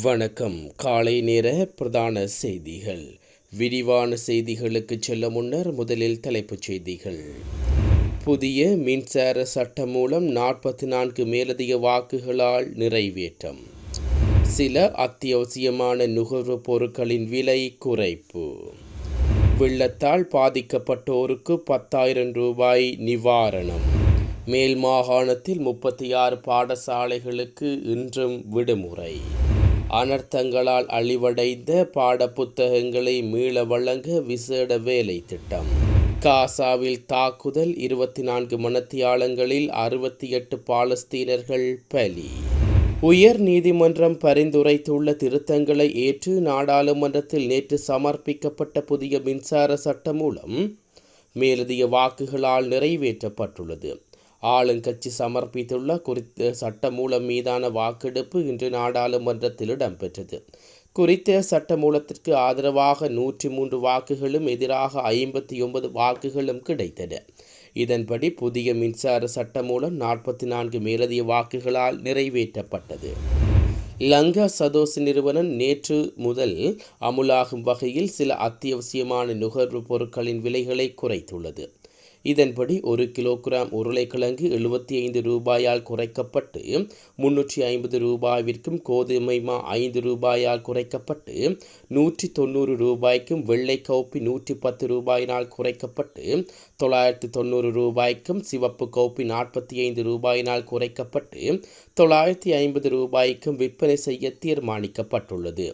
வணக்கம். காலை நேர பிரதான செய்திகள். விரிவான செய்திகளுக்கு செல்ல முன்னர் முதலில் தலைப்புச் செய்திகள். புதிய மின்சார சட்டம் மூலம் நாற்பத்தி நான்கு மேலதிக வாக்குகளால் நிறைவேற்றம். சில அத்தியாவசியமான நுகர்வுப் பொருட்களின் விலை குறைப்பு. வெள்ளத்தால் பாதிக்கப்பட்டோருக்கு பத்தாயிரம் ரூபாய் நிவாரணம். மேல் மாகாணத்தில் முப்பத்தி ஆறு பாடசாலைகளுக்கு இன்றும் விடுமுறை. அனர்த்தங்களால் அழிவடைந்த பாடப்புத்தகங்களை மீள வழங்க விசேட வேலை திட்டம் காசாவில் தாக்குதல் இருபத்தி நான்கு மணத்தியாளங்களில் அறுபத்தி எட்டு பாலஸ்தீனர்கள் பலி. உயர் நீதிமன்றம் பரிந்துரைத்துள்ள திருத்தங்களை ஏற்று நாடாளுமன்றத்தில் நேற்று சமர்ப்பிக்கப்பட்ட புதிய மின்சார சட்டம் மூலம் மேலதிக வாக்குகளால் நிறைவேற்றப்பட்டுள்ளது. ஆளுங்கட்சி சமர்ப்பித்துள்ள குறித்த சட்டமூலம் மீதான வாக்கெடுப்பு இன்று நாடாளுமன்றத்தில் இடம்பெற்றது. குறித்த சட்டமூலத்திற்கு ஆதரவாக நூற்றி மூன்று வாக்குகளும் எதிராக ஐம்பத்தி ஒன்பது வாக்குகளும் கிடைத்தன. இதன்படி புதிய மின்சார சட்டமூலம் நாற்பத்தி நான்கு மேலதிக வாக்குகளால் நிறைவேற்றப்பட்டது. லங்கா சதோசி நிறுவனம் நேற்று முதல் அமுலாகும் வகையில் சில அத்தியாவசியமான நுகர்வு பொருட்களின் விலைகளை குறைத்துள்ளது. இதன்படி ஒரு கிலோகிராம் உருளைக்கிழங்கு எழுபத்தி ஐந்து ரூபாயால் குறைக்கப்பட்டு முன்னூற்றி ஐம்பது ரூபாய்விற்கும் கோதுமை மா ஐந்து ரூபாயால் குறைக்கப்பட்டு நூற்றி தொண்ணூறு ரூபாய்க்கும் வெள்ளை கவுப்பி நூற்றி பத்து ரூபாயினால் குறைக்கப்பட்டு தொள்ளாயிரத்தி தொண்ணூறு ரூபாய்க்கும் சிவப்பு கவுப்பி நாற்பத்தி ஐந்து ரூபாயினால் குறைக்கப்பட்டு தொள்ளாயிரத்தி ஐம்பது ரூபாய்க்கும் விற்பனை செய்ய தீர்மானிக்கப்பட்டுள்ளது.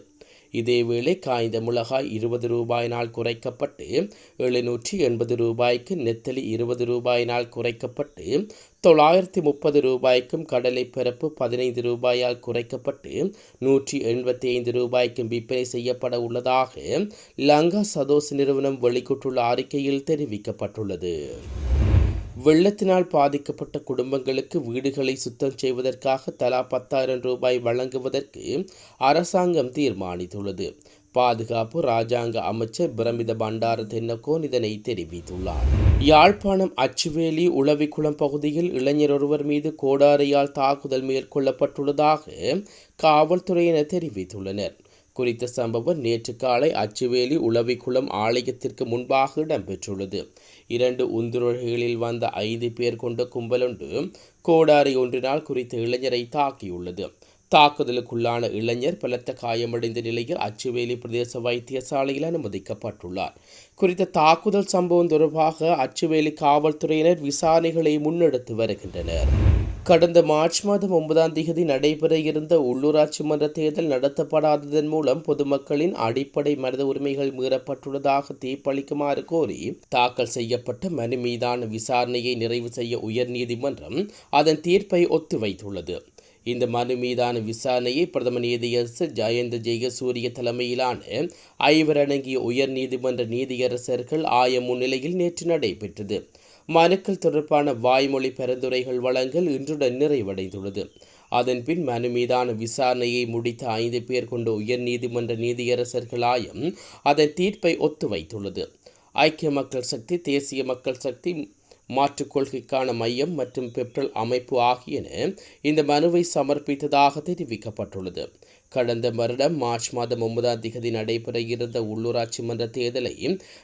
இதேவேளை காய்ந்த மிளகாய் இருபது ரூபாயினால் குறைக்கப்பட்டு எழுநூற்றி எண்பது ரூபாய்க்கு நெத்தலி இருபது ரூபாயினால் குறைக்கப்பட்டு தொள்ளாயிரத்தி முப்பது ரூபாய்க்கும் கடலை பரப்பு பதினைந்து ரூபாயால் குறைக்கப்பட்டு நூற்றி எண்பத்தி ஐந்து ரூபாய்க்கும் விற்பனை செய்யப்பட உள்ளதாக லங்கா சதோஸ் நிறுவனம் வெளியிட்டுள்ள அறிக்கையில் தெரிவிக்கப்பட்டுள்ளது. வெள்ளத்தினால் பாதிக்கப்பட்ட குடும்பங்களுக்கு வீடுகளை சுத்தம் செய்வதற்காக தலா பத்தாயிரம் ரூபாய் வழங்குவதற்கு அரசாங்கம் தீர்மானித்துள்ளது. பாதுகாப்பு ராஜாங்க அமைச்சர் பிரமித பண்டார தென்னகோன் இதனை தெரிவித்துள்ளார். யாழ்ப்பாணம் அச்சுவேலி உளவிக்குளம் பகுதியில் இளைஞர் ஒருவர் மீது கோடாரியால் தாக்குதல் மேற்கொள்ளப்பட்டுள்ளதாக காவல்துறையினர் தெரிவித்துள்ளனர். குறித்த சம்பவம் நேற்று காலை அச்சுவேலி உளவிக்குளம் ஆலயத்திற்கு முன்பாக இடம்பெற்றுள்ளது. இரண்டு உந்துருளிகளில் வந்த ஐந்து பேர் கொண்ட கும்பலொன்று கோடாரி ஒன்றினால் குறித்த இளைஞரை தாக்கியுள்ளது. தாக்குதலுக்குள்ளான இளைஞர் பலத்த காயமடைந்த நிலையில் அச்சுவேலி பிரதேச வைத்தியசாலையில் அனுமதிக்கப்பட்டுள்ளார். குறித்த தாக்குதல் சம்பவம் தொடர்பாக அச்சுவேலி காவல்துறையினர் விசாரணைகளை முன்னெடுத்து வருகின்றனர். கடந்த மார்ச் மாதம் ஒன்பதாம் தேதி நடைபெற இருந்த உள்ளூராட்சி மன்ற தேர்தல் நடத்தப்படாததன் மூலம் பொதுமக்களின் அடிப்படை மனித உரிமைகள் மீறப்பட்டுள்ளதாக தீர்ப்பளிக்குமாறு கோரி தாக்கல் செய்யப்பட்ட மனு மீதான விசாரணையை நிறைவு செய்ய உயர்நீதிமன்றம் அதன் தீர்ப்பை ஒத்திவைத்துள்ளது. இந்த மனு மீதான விசாரணையை பிரதம நீதியரசர் ஜெயந்த ஜெயசூரிய தலைமையிலான ஐவர் அடங்கிய உயர் நீதிமன்ற நீதியரசர்கள் ஆய முன்னிலையில் நேற்று நடைபெற்றது. மனுக்கள் தொடர்பான வாய்மொழி பரிந்துரைகள் வழங்கல் இன்றுடன் நிறைவடைந்துள்ளது. அதன்பின் மனு மீதான விசாரணையை முடித்த ஐந்து பேர் கொண்ட உயர்நீதிமன்ற நீதியரசர்களாயும் அதன் தீர்ப்பை ஒத்துவைத்துள்ளது. ஐக்கிய மக்கள் சக்தி தேசிய மக்கள் சக்தி மாற்றுக் கொள்கைக்கான மையம் மற்றும் பெப்ரல் அமைப்பு ஆகியன இந்த மனுவை சமர்ப்பித்ததாக தெரிவிக்கப்பட்டுள்ளது. கடந்த வருடம் மார்ச் மாதம் ஒன்பதாம் திகதி நடைபெற இருந்த உள்ளூராட்சி மன்ற தேர்தலை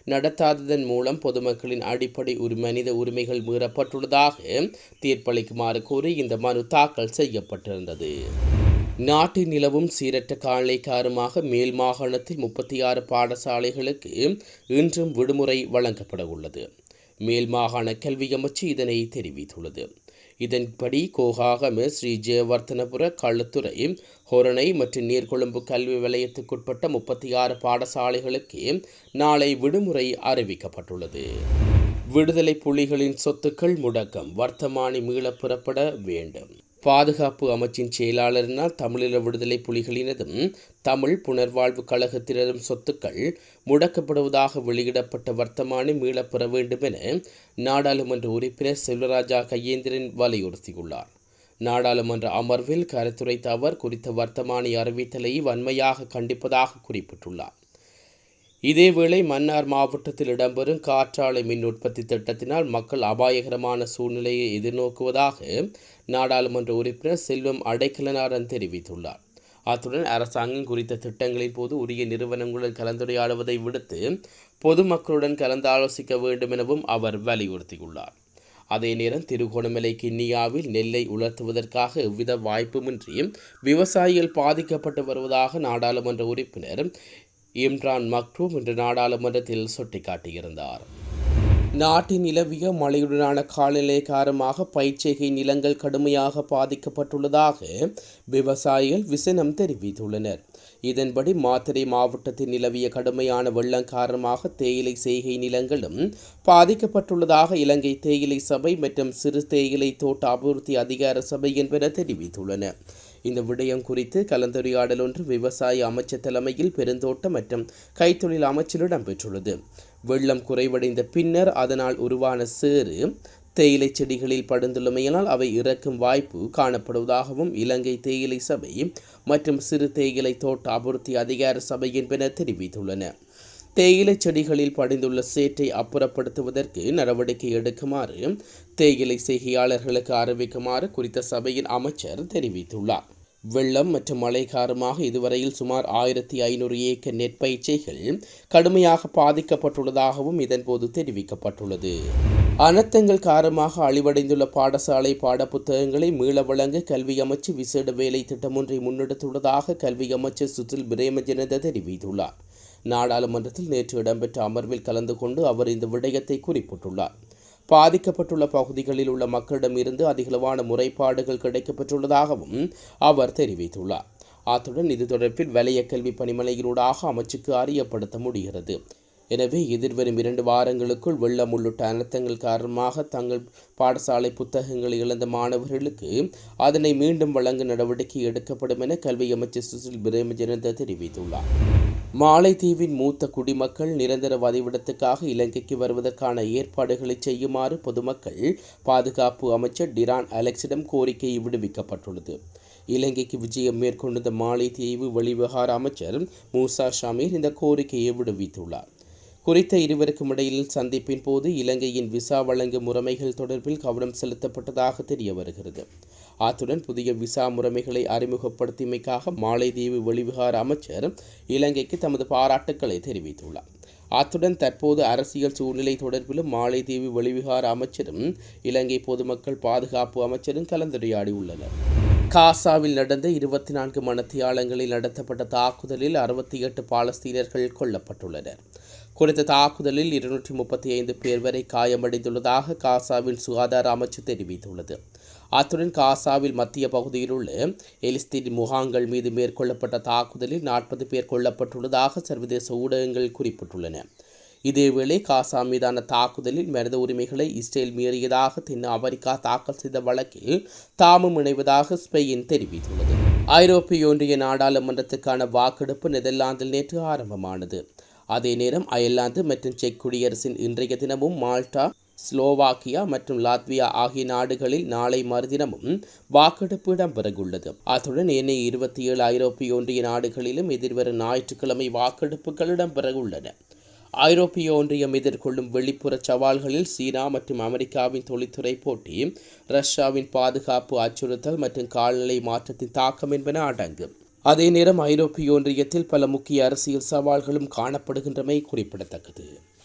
நடத்தாததன் மூலம் பொதுமக்களின் அடிப்படை உரி மனித உரிமைகள் மீறப்பட்டுள்ளதாக தீர்ப்பளிக்குமாறு கூறி இந்த மனு தாக்கல் செய்யப்பட்டிருந்தது. நாட்டில் நிலவும் சீரற்ற காலநிலை காரணமாக மேல் மாகாணத்தில் முப்பத்தி ஆறு பாடசாலைகளுக்கு இன்றும் விடுமுறை வழங்கப்பட உள்ளது மேல் மாகாண கல்வி அமைச்சு இதனை தெரிவித்துள்ளது. இதன்படி கோகாகம ஸ்ரீ ஜெயவர்த்தனபுர கள்ளத்துறை ஹொரணை மற்றும் நீர்கொழும்பு கல்வி வலயத்துக்குட்பட்ட முப்பத்தி ஆறு பாடசாலைகளுக்கு நாளை விடுமுறை அறிவிக்கப்பட்டுள்ளது. விடுதலை புலிகளின் சொத்துக்கள் முடக்கம் வர்த்தமானி மீளப் புறப்பட வேண்டும். பாதுகாப்பு அமைச்சின் செயலாளரினால் தமிழீழ விடுதலை புலிகளினதும் தமிழ் புனர்வாழ்வு கழகத்தினரும் சொத்துக்கள் முடக்கப்படுவதாக வெளியிடப்பட்ட வர்த்தமானி மீளப்பெற வேண்டும் என நாடாளுமன்ற உறுப்பினர் செல்வராஜா கையேந்திரன் வலியுறுத்தியுள்ளார். நாடாளுமன்ற அமர்வில் கருத்துரைத்த அவர் குறித்த வர்த்தமானி அறிவித்தலை வன்மையாக கண்டிப்பதாக குறிப்பிட்டுள்ளார். இதேவேளை மன்னார் மாவட்டத்தில் இடம்பெறும் காற்றாலை மின் உற்பத்தி திட்டத்தினால் மக்கள் அபாயகரமான சூழ்நிலையை எதிர்நோக்குவதாக நாடாளுமன்ற உறுப்பினர் செல்வம் அடைக்கலனாரன் தெரிவித்துள்ளார். அத்துடன் அரசாங்கம் குறித்த திட்டங்களின் போது உரிய நிறுவனங்களுடன் கலந்துரையாடுவதை விடுத்து பொதுமக்களுடன் கலந்தாலோசிக்க வேண்டும் எனவும் அவர் வலியுறுத்தியுள்ளார். அதே நேரம் திருகோணமலை கிண்ணியாவில் நெல்லை உலர்த்துவதற்காக எவ்வித வாய்ப்புமின்றி விவசாயிகள் பாதிக்கப்பட்டு வருவதாக நாடாளுமன்ற உறுப்பினர் இம்ரான் மக்ரூம் இன்று நாடாளுமன்றத்தில் சுட்டிக்காட்டியிருந்தார். நாட்டின் நிலவிய மழையுடனான காலநிலை காரணமாக பயிர்ச்செய்கை நிலங்கள் கடுமையாக பாதிக்கப்பட்டுள்ளதாக விவசாயிகள் விசனம் தெரிவித்துள்ளனர். இதன்படி மாத்திரை மாவட்டத்தில் நிலவிய கடுமையான வெள்ளம் காரணமாக தேயிலை செய்கை நிலங்களும் பாதிக்கப்பட்டுள்ளதாக இலங்கை தேயிலை சபை மற்றும் சிறு தேயிலை தோட்ட அபிவிருத்தி அதிகார சபை என்பன தெரிவித்துள்ளன. இந்த விடயம் குறித்து கலந்துரையாடல் ஒன்று விவசாய அமைச்சர் தலைமையில் பெருந்தோட்ட மற்றும் கைத்தொழில் அமைச்சர் இடம்பெற்றுள்ளது. வெள்ளம் குறைவடைந்த பின்னர் அதனால் உருவான சேறு தேயிலை செடிகளில் படுந்துள்ளமையினால் அவை இறக்கும் வாய்ப்பு காணப்படுவதாகவும் இலங்கை தேயிலை சபை மற்றும் சிறு தேயிலை தோட்ட அபிவிருத்தி அதிகார சபை என்பன தெரிவித்துள்ளன. தேயிலை செடிகளில் படிந்துள்ள சேற்றை அப்புறப்படுத்துவதற்கு நடவடிக்கை எடுக்குமாறு தேயிலை செய்கையாளர்களுக்கு அறிவிக்குமாறு குறித்த சபையின் அமைச்சர் தெரிவித்துள்ளார். வெள்ளம் மற்றும் மழை காரணமாக இதுவரையில் சுமார் ஆயிரத்தி ஐநூறு ஏக்கர் நெற்பயிற்சிகள் கடுமையாக பாதிக்கப்பட்டுள்ளதாகவும் இதன்போது தெரிவிக்கப்பட்டுள்ளது. அனர்த்தங்கள் காரணமாக அழிவடைந்துள்ள பாடசாலை பாடப்புத்தகங்களை மீள வழங்க கல்வி அமைச்சு விசேட வேலை திட்டம் ஒன்றை முன்னெடுத்துள்ளதாக கல்வி அமைச்சர் சுசில் பிரேமஜனத தெரிவித்துள்ளார். நாடாளுமன்றத்தில் நேற்று இடம்பெற்ற அமர்வில் கலந்து கொண்டு அவர் இந்த விடயத்தை குறிப்பிட்டுள்ளார். பாதிக்கப்பட்டுள்ள பகுதிகளில் உள்ள மக்களிடமிருந்து அதிகளவான முறைப்பாடுகள் கிடைக்கப்பெற்றுள்ளதாகவும் அவர் தெரிவித்துள்ளார். அத்துடன் இது தொடர்பில் வலைய கல்வி பணிமனையினூடாக அமைச்சுக்கு அறியப்படுத்த முடிகிறது. எனவே எதிர்வரும் இரண்டு வாரங்களுக்குள் வெள்ளம் உள்ளிட்ட அனர்த்தங்கள் காரணமாக தங்கள் பாடசாலை புத்தகங்களை இழந்த மாணவர்களுக்கு அதனை மீண்டும் வழங்க நடவடிக்கை எடுக்கப்படும் என கல்வி அமைச்சர் சுசில் பிரேமஜனந்த தெரிவித்துள்ளார். மாலைத்தீவின் மூத்த குடிமக்கள் நிரந்தர வதிவிடத்துக்காக இலங்கைக்கு வருவதற்கான ஏற்பாடுகளை செய்யுமாறு பொதுமக்கள் பாதுகாப்பு அமைச்சர் டிரான் அலெக்ஸிடம் கோரிக்கை விடுவிக்கப்பட்டுள்ளது. இலங்கைக்கு விஜயம் மேற்கொண்டிருந்த மாலைத்தீவு வெளிவிவகார அமைச்சர் மூசா ஷமீர் இந்த கோரிக்கையை விடுவித்துள்ளார். குறித்த இருவருக்கும் இடையில் சந்திப்பின் போது இலங்கையின் விசா வழங்கும் முறைமைகள் தொடர்பில் கவனம் செலுத்தப்பட்டதாக தெரிய வருகிறது அத்துடன் புதிய விசா முறைமைகளை அறிமுகப்படுத்தியமைக்காக மாலைதீவு வெளிவிகார அமைச்சர் இலங்கைக்கு தமது பாராட்டுக்களை தெரிவித்துள்ளார். அத்துடன் தற்போது அரசியல் சூழ்நிலை தொடர்பிலும் மாலைதீவு வெளிவிகார அமைச்சரும் இலங்கை பொதுமக்கள் பாதுகாப்பு அமைச்சரும் கலந்துரையாடியுள்ளனர். காசாவில் நடந்த இருபத்தி நான்கு மணத்தியாலங்களில் நடத்தப்பட்ட தாக்குதலில் அறுபத்தி எட்டு பாலஸ்தீனர்கள் கொல்லப்பட்டுள்ளனர். குறித்த தாக்குதலில் இருநூற்றி முப்பத்தி ஐந்து பேர் வரை காயமடைந்துள்ளதாக காசாவின் சுகாதார அமைச்சு தெரிவித்துள்ளது. அத்துடன் காசாவில் மத்திய பகுதியில் உள்ள எலிஸ்தீன் முகாங்கள் மீது மேற்கொள்ளப்பட்ட தாக்குதலில் நாற்பது பேர் கொல்லப்பட்டுள்ளதாக சர்வதேச ஊடகங்கள் குறிப்பிட்டுள்ளன. இதேவேளை காசா மீதான தாக்குதலில் மனித உரிமைகளை இஸ்ரேல் மீறியதாக தென் அமெரிக்கா தாக்கல் செய்த வழக்கில் தாமும் இணைவதாக ஸ்பெயின் தெரிவித்துள்ளது. ஐரோப்பிய ஒன்றிய நாடாளுமன்றத்துக்கான வாக்கெடுப்பு நெதர்லாந்தில் நேற்று ஆரம்பமானது. அதே நேரம் அயர்லாந்து மற்றும் செக் குடியரசின் இன்றைய தினமும் மால்டா ஸ்லோவாக்கியா மற்றும் லாத்வியா ஆகிய நாடுகளில் நாளை மறுதினமும் வாக்கெடுப்பு இடம்பெறவுள்ளது. அத்துடன் ஏனைய இருபத்தி ஏழு ஐரோப்பிய ஒன்றிய நாடுகளிலும் எதிர்வரும் ஞாயிற்றுக்கிழமை வாக்கெடுப்புகள் இடம்பெறவுள்ளன. ஐரோப்பிய ஒன்றியம் எதிர்கொள்ளும் வெளிப்புற சவால்களில் சீனா மற்றும் அமெரிக்காவின் தொழில்துறை போட்டி ரஷ்யாவின் பாதுகாப்பு அச்சுறுத்தல் மற்றும் கால்நிலை மாற்றத்தின் தாக்கம் என்பன அடங்கும். அதே நேரம் ஐரோப்பிய ஒன்றியத்தில் பல முக்கிய அரசியல் சவால்களும் காணப்படுகின்றமை குறிப்பிடத்தக்கது.